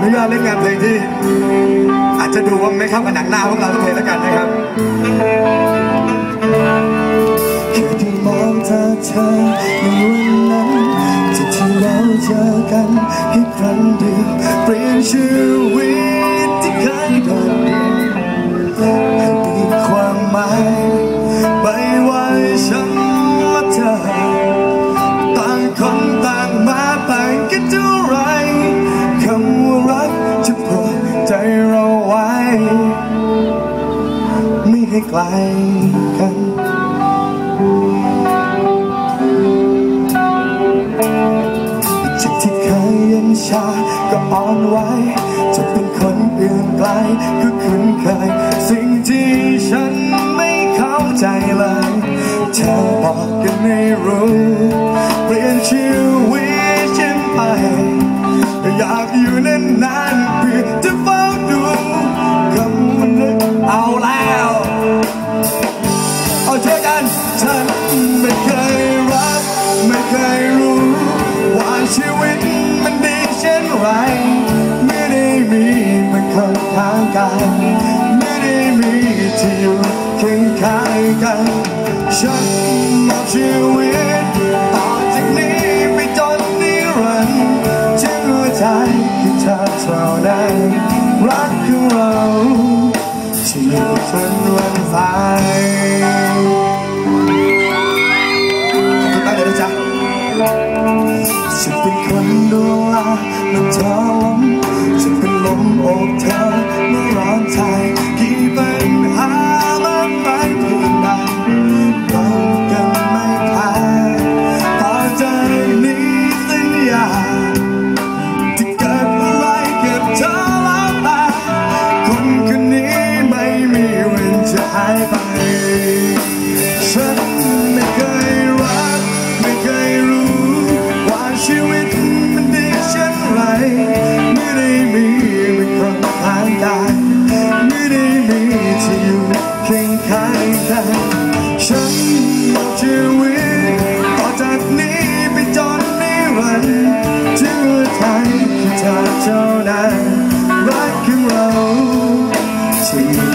อนุญาตเล่นงานเพลงที่ อาจจะดูว่าไม่เข้ากับหนังหน้าของเราทุกเพลงแล้วกันนะครับแค่ที่มองเธอเธอในวันนั้นจะที่เราเจอกันอีกครั้งเดียวเปลี่ยนชีวิตที่เคย ไม่ให้ไกลกันจากที่เคยเย็นชาก็อ่อนไหวจะเป็นคนอื่นไกลก็คุ้นเคยสิ่งที่ฉันไม่เข้าใจเลย เธอบอกกันไม่รู้ เปลี่ยนชีวิตายไม่ได้มีที่อยู่เคียงข้างกันฉันมอบชีวิตต่อจากนี้ไปจนนิรันดร์ถึงหัวใจคือเธอเท่านั้นรักของเราที่อยู่จนวันตายตั้งเลยนะจ๊ะฉันเป็นคนดูแลเมื่อเธอล้มฉันเป็นล มอบเธอเมื่อร้อนใจกี่ปัญหามากมายเพียงใดเรากันไม่แพ้ต่อจากนี้สัญญาที่เกิดอะไรกับเธอแล้วแต่คนคนนี้ไม่มีวันจะหายไปฉันไม่เคยรักไม่เคยรู้ว่าชีวิตมันดีเช่นไรไงข้างกันฉันมอบชีวิตต่อจากนี้ไปจนนิรันดร์ถึงหัวใจคือเธอเท่านั้นรักของเราที่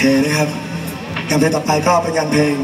เคนะครับงานเพลงต่อไปก็เป็นงานเพลง